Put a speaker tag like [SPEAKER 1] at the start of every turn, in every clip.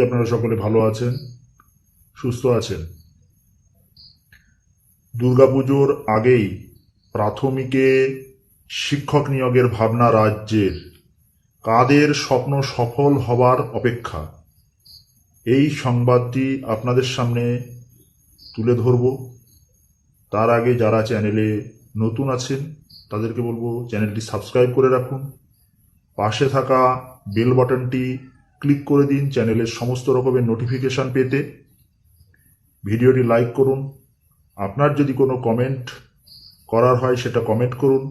[SPEAKER 1] আপনারা সকলে ভালো আছেন, সুস্থ আছেন? দুর্গাপুজোর আগেই প্রাথমিকে শিক্ষক নিয়োগের ভাবনা রাজ্যের। কাদের স্বপ্ন সফল হবার অপেক্ষা? এই সংবাদটি আপনাদের সামনে তুলে ধরব। তার আগে যারা চ্যানেলে নতুন আছেন, তাদেরকে বলব চ্যানেলটি সাবস্ক্রাইব করে রাখুন। পাশে থাকা বেল বাটনটি ক্লিক করে দিন চ্যানেলের সমস্ত রকমের নোটিফিকেশন পেতে। ভিডিওটি লাইক করুন। আপনার যদি কোনো কমেন্ট করার হয়, সেটা কমেন্ট করুন।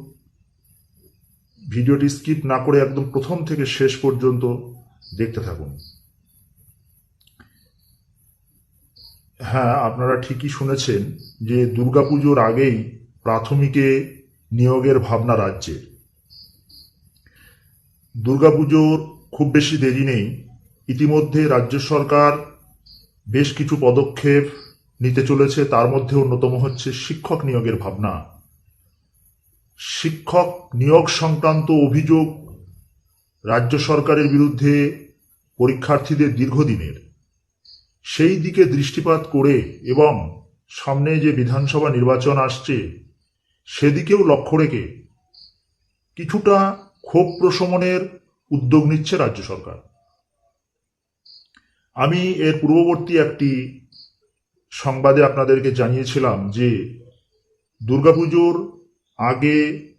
[SPEAKER 1] ভিডিওটি স্কিপ না করে একদম প্রথম থেকে শেষ পর্যন্ত দেখতে থাকুন। হ্যাঁ আপনারা ঠিকই শুনেছেন যে দুর্গাপুজোর আগেই প্রাথমিকে নিয়োগের ভাবনা রাজ্যের। দুর্গাপুজোর খুব বেশি দেরি নেই। ইতিমধ্যে রাজ্য সরকার বেশ কিছু পদক্ষেপ নিতে চলেছে। তার মধ্যে অন্যতম হচ্ছে শিক্ষক নিয়োগের ভাবনা। শিক্ষক নিয়োগ সংক্রান্ত অভিযোগ রাজ্য সরকারের বিরুদ্ধে পরীক্ষার্থীদের দীর্ঘদিনের। সেই দিকে দৃষ্টিপাত করে এবং সামনে যে বিধানসভা নির্বাচন আসছে, সেদিকেও লক্ষ্য রেখে কিছুটা ক্ষোভ প্রশমনের উদ্যোগ নিচ্ছে রাজ্য সরকার। আমি এর পূর্ববর্তী একটি সংবাদে আপনাদেরকে জানিয়েছিলাম যে দুর্গাপুজোর আগে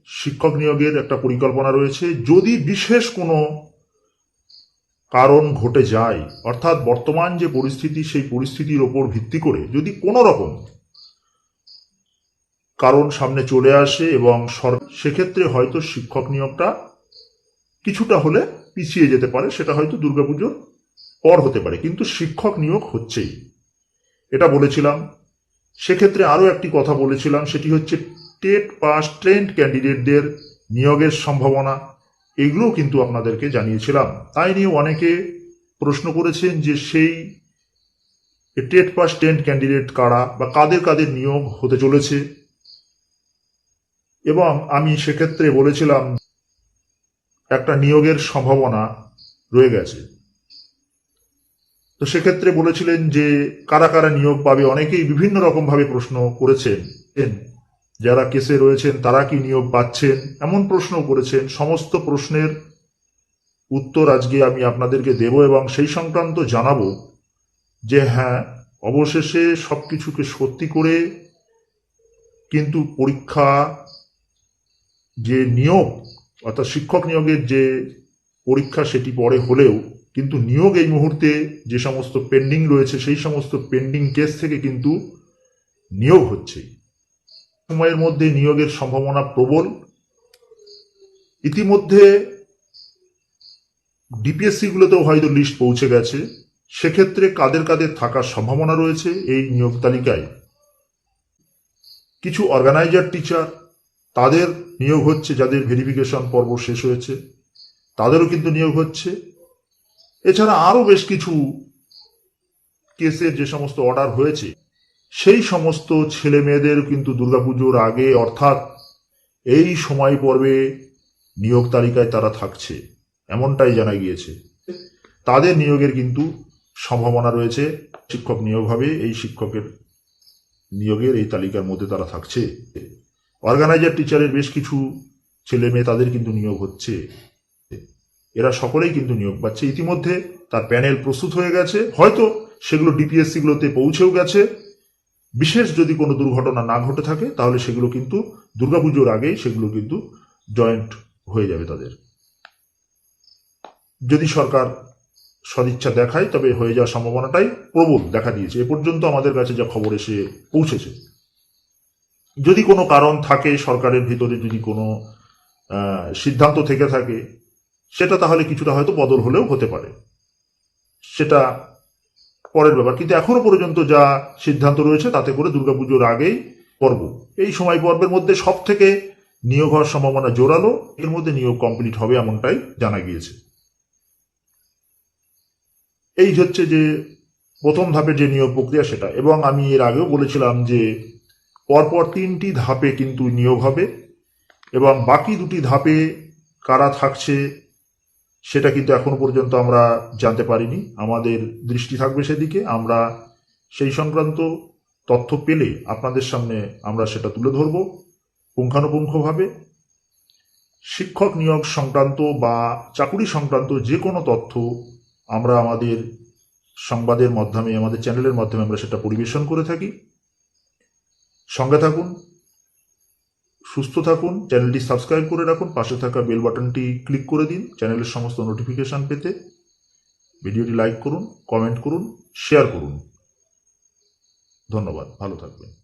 [SPEAKER 1] শিক্ষক নিয়োগের একটা পরিকল্পনা রয়েছে। যদি বিশেষ কোনো কারণ ঘটে যায়, অর্থাৎ বর্তমান যে পরিস্থিতি, সেই পরিস্থিতির ওপর ভিত্তি করে যদি কোনো রকম কারণ সামনে চলে আসে এবং সেক্ষেত্রে হয়তো শিক্ষক নিয়োগটা কিছুটা হলে পিছিয়ে যেতে পারে, সেটা হয়তো দুর্গাপুজোর পর হতে পারে, কিন্তু শিক্ষক নিয়োগ হচ্ছেই। এটা বলেছিলাম। সেক্ষেত্রে আরও একটি কথা বলেছিলাম, সেটি হচ্ছে টেট পাস ট্রেন্ড ক্যান্ডিডেটদের নিয়োগের সম্ভাবনা, এগুলোও কিন্তু আপনাদেরকে জানিয়েছিলাম। তাই নিয়ে অনেকে প্রশ্ন করেছেন যে সেই টেট পাস ট্রেন্ড ক্যান্ডিডেট কারা বা কাদের কাদের নিয়োগ হতে চলেছে। এবং আমি সেক্ষেত্রে বলেছিলাম একটা নিয়োগের সম্ভাবনা রয়ে গেছে। তো সেক্ষেত্রে বলেছিলেন যে, কারা কারা নিয়োগ পাবে? অনেকেই বিভিন্ন রকম ভাবে প্রশ্ন করেছেন। যারা কেসে রয়েছেন, তারা কি নিয়োগ পাচ্ছেন? এমন প্রশ্ন করেছেন। সমস্ত প্রশ্নের উত্তর আজকে আমি আপনাদেরকে দেব এবং সেই সংক্রান্ত জানাব যে হ্যাঁ অবশেষে সব কিছুকে সত্যি করে কিন্তু পরীক্ষা যে নিয়োগ অর্থাৎ শিক্ষক নিয়োগের যে পরীক্ষা সেটি পরে হলেও, কিন্তু নিয়োগ এই মুহূর্তে যে সমস্ত পেন্ডিং রয়েছে, সেই সমস্ত পেন্ডিং কেস থেকে কিন্তু নিয়োগ হচ্ছে। সময়ের মধ্যে নিয়োগের সম্ভাবনা প্রবল। ইতিমধ্যে ডিপিএসসি গুলোতেও হয়তো লিস্ট পৌঁছে গেছে। সেক্ষেত্রে কাদের কাদের থাকার সম্ভাবনা রয়েছে এই নিয়োগ তালিকায়? কিছু অর্গানাইজার টিচার তাদের নিয়োগ হচ্ছে যাদের ভেরিফিকেশন পর্ব শেষ হয়েছে। তাদেরও কিন্তু নিয়োগ হচ্ছে। এছাড়া আরও বেশ কিছু কেসের যে সমস্ত অর্ডার হয়েছে, সেই সমস্ত ছেলে মেয়েদের কিন্তু দুর্গাপুজোর আগে অর্থাৎ এই সময় পর্বে নিয়োগ তালিকায় তারা থাকছে, এমনটাই জানা গিয়েছে। তাদের নিয়োগের কিন্তু সম্ভাবনা রয়েছে, শিক্ষক নিয়োগ হবে, এই শিক্ষকের নিয়োগের এই তালিকার মধ্যে তারা থাকছে। অর্গানাইজার টিচারের বেশ কিছু ছেলে মেয়ে তাদের কিন্তু নিয়োগ হচ্ছে। এরা সকলেই কিন্তু নিয়োগ পাচ্ছে। ইতিমধ্যে তার প্যানেল প্রস্তুত হয়ে গেছে। হয়তো সেগুলো ডিপিএসসি গুলোতে পৌঁছেও গেছে। বিশেষ যদি কোনো দুর্ঘটনা না ঘটে থাকে, তাহলে সেগুলো কিন্তু দুর্গাপুজোর আগেই সেগুলো কিন্তু জয়েন্ট হয়ে যাবে তাদের। যদি সরকার সদিচ্ছা দেখায়, তবে হয়ে যাওয়ার সম্ভাবনাটাই প্রবল দেখা দিয়েছে। এ পর্যন্ত আমাদের কাছে যা খবর এসে পৌঁছেছে। যদি কোনো কারণ থাকে সরকারের ভিতরে, যদি কোনো সিদ্ধান্ত থেকে থাকে, সেটা তাহলে কিছুটা হয়তো বদল হলেও হতে পারে। সেটা পরের ব্যাপার। কিন্তু এখনও পর্যন্ত যা সিদ্ধান্ত রয়েছে, তাতে করে দুর্গাপুজোর আগেই পর্ব। এই সময় পর্বের মধ্যে সব থেকে নিয়োগ হওয়ার সম্ভাবনা জোরালো, এর মধ্যে নিয়োগ কমপ্লিট হবে এমনটাই জানা গিয়েছে। এই হচ্ছে যে প্রথম ধাপের যে নিয়োগ প্রক্রিয়া সেটা। এবং আমি এর আগেও বলেছিলাম যে পরপর তিনটি ধাপে কিন্তু নিয়োগ হবে এবং বাকি দুটি ধাপে কারা থাকছে সেটা কিন্তু এখনও পর্যন্ত আমরা জানতে পারিনি। আমাদের দৃষ্টি থাকবে সেদিকে। আমরা সেই সংক্রান্ত তথ্য পেলে আপনাদের সামনে আমরা সেটা তুলে ধরব পুঙ্খানুপুঙ্খভাবে। শিক্ষক নিয়োগ সংক্রান্ত বা চাকুরি সংক্রান্ত যে কোনো তথ্য আমরা আমাদের সংবাদের মাধ্যমে, আমাদের চ্যানেলের মাধ্যমে আমরা সেটা পরিবেশন করে থাকি। সঙ্গে থাকুন, সুস্থ থাকুন, চ্যানেলটি সাবস্ক্রাইব করে রাখুন, পাশে থাকা বেল বাটনটি ক্লিক করে দিন, চ্যানেলের সমস্ত নোটিফিকেশান পেতে। ভিডিওটি লাইক করুন, কমেন্ট করুন, শেয়ার করুন। ধন্যবাদ, ভালো থাকবেন।